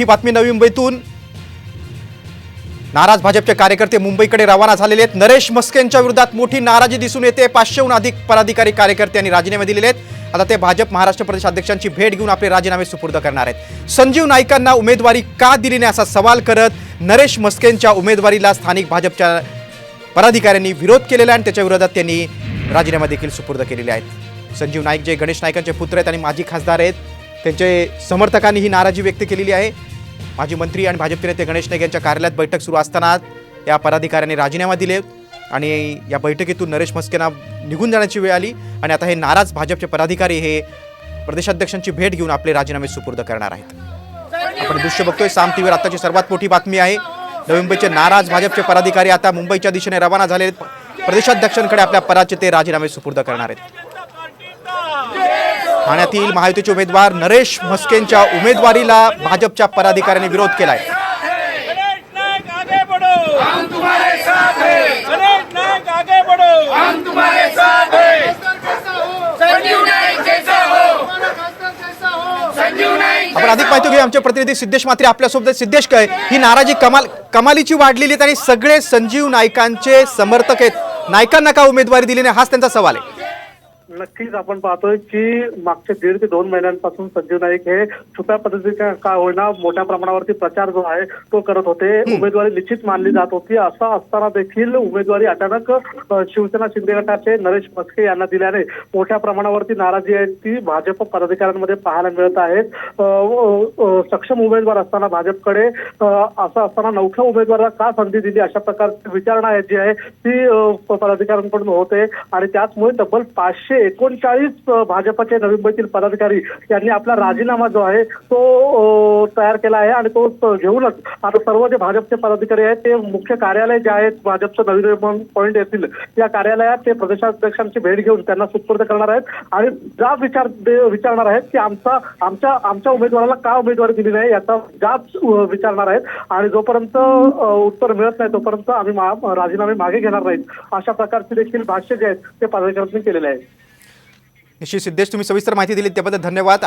मोठी बातमी नवी मुंबईतून. नाराज भाजपचे कार्यकर्ते मुंबईकडे रवाना झालेले आहेत. नरेश मस्केंच्या विरोधात मोठी नाराजी दिसून येते. पाचशेहून अधिक पदाधिकारी कार्यकर्त्यांनी राजीनामे दिलेले आहेत. आता ते भाजप महाराष्ट्र प्रदेश अध्यक्षांची भेट घेऊन आपले राजीनामे सुपूर्द करणार आहेत. संजीव नाईकांना उमेदवारी का दिली नाही असा सवाल करत नरेश मस्केंच्या उमेदवारीला स्थानिक भाजपच्या पदाधिकाऱ्यांनी विरोध केलेला आहे आणि त्याच्या विरोधात त्यांनी राजीनामा देखील सुपूर्द केलेले आहेत. संजीव नाईक जे गणेश नाईकांचे पुत्र आहेत आणि माजी खासदार आहेत त्यांचे समर्थकांनी ही नाराजी व्यक्त केलेली आहे. माजी मंत्री आणि भाजपचे नेते गणेश नाईक यांच्या कार्यालयात बैठक सुरू असताना या पदाधिकाऱ्यांनी राजीनामा दिले आणि या बैठकीतून नरेश मस्केना निघून जाण्याची वेळ आली आणि आता हे नाराज भाजपचे पदाधिकारी हे प्रदेशाध्यक्षांची भेट घेऊन आपले राजीनामे सुपूर्द करणार आहेत. आपण दृश्य बघतोय साम टीव्हीवर आताची सर्वात मोठी बातमी आहे. नवी मुंबईचे नाराज भाजपचे पदाधिकारी आता मुंबईच्या दिशेने रवाना झाले प्रदेशाध्यक्षांकडे आपल्या पदाचे ते राजीनामे सुपूर्द करणार आहेत. ठाण्यातील महायुतीचे उमेदवार नरेश म्हस्केंच्या उमेदवारीला भाजपच्या पदाधिकाऱ्यांनी विरोध केलाय. गणेश नायक आगे बढ़ो. हम तुम्हारे साथ हैं. गणेश नायक आगे बढ़ो. हम तुम्हारे साथ हैं. संजीव नायक जैसा हो. संजीव नायक आपण अधिक माहिती घेऊया. आमचे प्रतिनिधी सिद्धेश मात्रे आपल्यासोबत. सिद्धेश काय ही नाराजी कमाल कमालीची वाढलेली आहेत आणि सगळे संजीव नाईकांचे समर्थक आहेत. नायकांना का उमेदवारी दिली नाही? हाच त्यांचा सवाल आहे. नक्कीच आपण पाहतोय की मागच्या दीड ते दोन महिन्यांपासून संजीव नाईक हे छुप्या पद्धतीच्या का होईना मोठ्या प्रमाणावरती प्रचार जो आहे तो करत होते. उमेदवारी निश्चित मानली जात होती. असं असताना देखील उमेदवारी अचानक शिवसेना शिंदे गटाचे नरेश मस्के यांना दिल्याने मोठ्या प्रमाणावरती नाराजी आहे ती भाजप पदाधिकाऱ्यांमध्ये पाहायला मिळत आहे अ, अ, अ, सक्षम उमेदवार असताना भाजपकडे असं असताना नवख्या उमेदवाराला का संधी दिली? अशा प्रकारची विचारणा आहे जी आहे ती पदाधिकाऱ्यांकडून होते. आणि त्याचमुळे तब्बल पाचशे एकोणचाळीस भाजपचे नवी मुंबईतील पदाधिकारी यांनी आपला राजीनामा जो आहे तो तयार केला आहे. आणि तो घेऊनच आता सर्व जे भाजपचे पदाधिकारी आहेत ते मुख्य कार्यालय जे आहेत भाजपचं नवी निर्माण पॉईंट येथील या कार्यालयात ते प्रदेशाध्यक्षांची भेट घेऊन त्यांना सुपूर्द करणार आहेत. आणि जा विचार दे- विचारणार आहेत की आमचा आमच्या आमच्या उमेदवाराला का उमेदवारी दिली नाही याचा जाब विचारणार आहेत. आणि जोपर्यंत उत्तर मिळत नाही तोपर्यंत आम्ही राजीनामे मागे घेणार नाहीत. अशा प्रकारचे देखील भाष्य जे आहेत ते पदाधिकाऱ्यांनी केलेले आहे. निश्चित सिद्धेश तुम्ही सविस्तर माहिती दिली त्याबद्दल धन्यवाद.